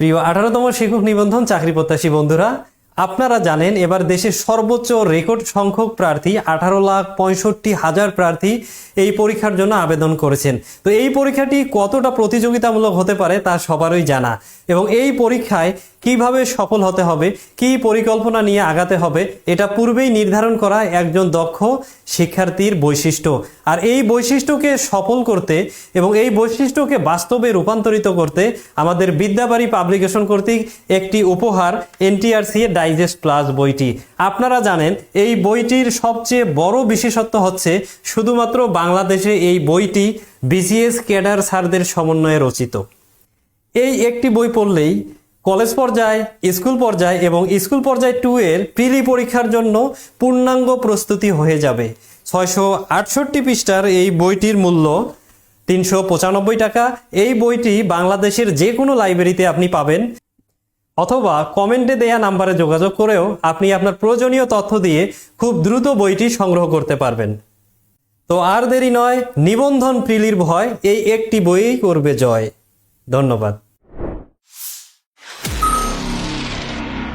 প্রিয় আঠারোতম শিক্ষক নিবন্ধন চাকরি প্রত্যাশী বন্ধুরা, আপনারা জানেন এবার দেশের সর্বোচ্চ রেকর্ড সংখ্যক প্রার্থী, আঠারো লাখ পঁয়ষট্টি হাজার প্রার্থী এই পরীক্ষার জন্য আবেদন করেছেন। তো এই পরীক্ষাটি কতটা প্রতিযোগিতামূলক হতে পারে তা সবারই জানা। এবং এই পরীক্ষায় কীভাবে সফল হতে হবে, কি পরিকল্পনা নিয়ে আগাতে হবে, এটা পূর্বেই নির্ধারণ করা একজন দক্ষ শিক্ষার্থীর বৈশিষ্ট্য। আর এই বৈশিষ্ট্যকে সফল করতে এবং এই বৈশিষ্ট্যকে বাস্তবে রূপান্তরিত করতে আমাদের বিদ্যাবাড়ি পাবলিকেশন কর্তৃক একটি উপহার এনটিআরসি ডাইজেস্ট প্লাস বইটি। আপনারা জানেন, এই বইটির সবচেয়ে বড় বিশেষত্ব হচ্ছে শুধুমাত্র বাংলাদেশে এই বইটি বিসিএস ক্যাডার স্যারদের সমন্বয়ে রচিত। এই একটি বই পড়লেই কলেজ পর্যায়ে, স্কুল পর্যায়ে এবং স্কুল পর্যায়ে টু এর প্রিলি পরীক্ষার জন্য পূর্ণাঙ্গ প্রস্তুতি হয়ে যাবে। ছয়শো আটষট্টি পৃষ্ঠার এই বইটির মূল্য তিনশো পঁচানব্বই টাকা। এই বইটি বাংলাদেশের যে কোনো লাইব্রেরিতে আপনি পাবেন। অথবা কমেন্টে দেয়া নাম্বারে যোগাযোগ করেও আপনি আপনার প্রয়োজনীয় তথ্য দিয়ে খুব দ্রুত বইটি সংগ্রহ করতে পারবেন। তো আর দেরি নয়, নিবন্ধন প্রিলির ভয়, এই একটি বইই করবে জয়। ধন্যবাদ।